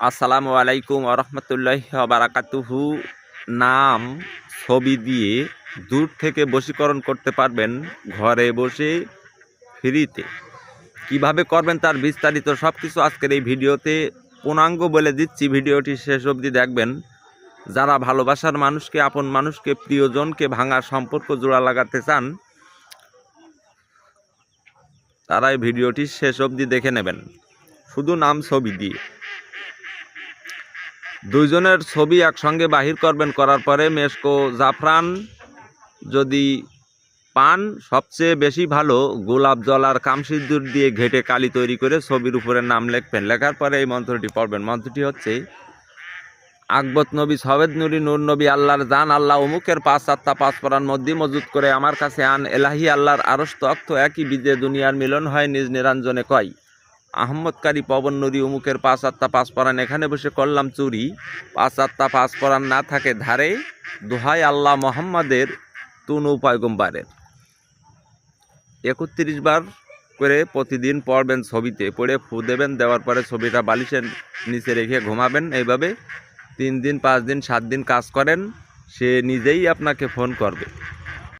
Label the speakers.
Speaker 1: আসসালামু আলাইকুম আরহামতুল্লাহ বারাকাতুহু। নাম, ছবি দিয়ে দূর থেকে বশীকরণ করতে পারবেন ঘরে বসে, ফ্রিতে। কীভাবে করবেন তার বিস্তারিত সব কিছু আজকের এই ভিডিওতে পূর্ণাঙ্গ বলে দিচ্ছি। ভিডিওটি শেষ অবধি দেখবেন। যারা ভালোবাসার মানুষকে, আপন মানুষকে, প্রিয়জনকে ভাঙা সম্পর্ক জোড়া লাগাতে চান তারা এই ভিডিওটি শেষ অবধি দেখে নেবেন। শুধু নাম, ছবি দিয়ে। দুইজনের ছবি একসঙ্গে বাহির করবেন, করার পরে মেসকো জাফরান যদি পান, সবচেয়ে বেশি ভালো গোলাপ জল আর কামসিদ্দুর দিয়ে ঘেটে কালি তৈরি করে ছবির উপরে নাম লিখবেন। লেখার পরে এই মন্ত্রটি পড়বেন। মন্ত্রটি হচ্ছে, আকবত নবী সবেদ নুরি নূর নবী, আল্লাহর জান, আল্লাহ অমুকের পাঁচ আত্মা পাঁচ পরান মধ্যে মজুত করে আমার কাছে আন, এলাহি আল্লাহর আরস তক্ত একই বীজে দুনিয়ার মিলন হয়, নিজ নিরঞ্জনে কয়। আহমদকারী পবন নুরি উমুকের পাঁচ আত্মা পাঁচ পরান এখানে বসে করলাম চুরি। পাঁচ আত্মা পাঁচ পরান না থাকে ধারে। দোহাই আল্লাহ মোহাম্মদের তুনু পয়গম্বারের। একত্রিশ বার করে প্রতিদিন পড়বেন ছবিতে। পড়ে ফু দেবেন, দেওয়ার পরে ছবিটা বালিশের নিচে রেখে ঘুমাবেন। এইভাবে তিন দিন, পাঁচ দিন, সাত দিন কাজ করেন। সে নিজেই আপনাকে ফোন করবে।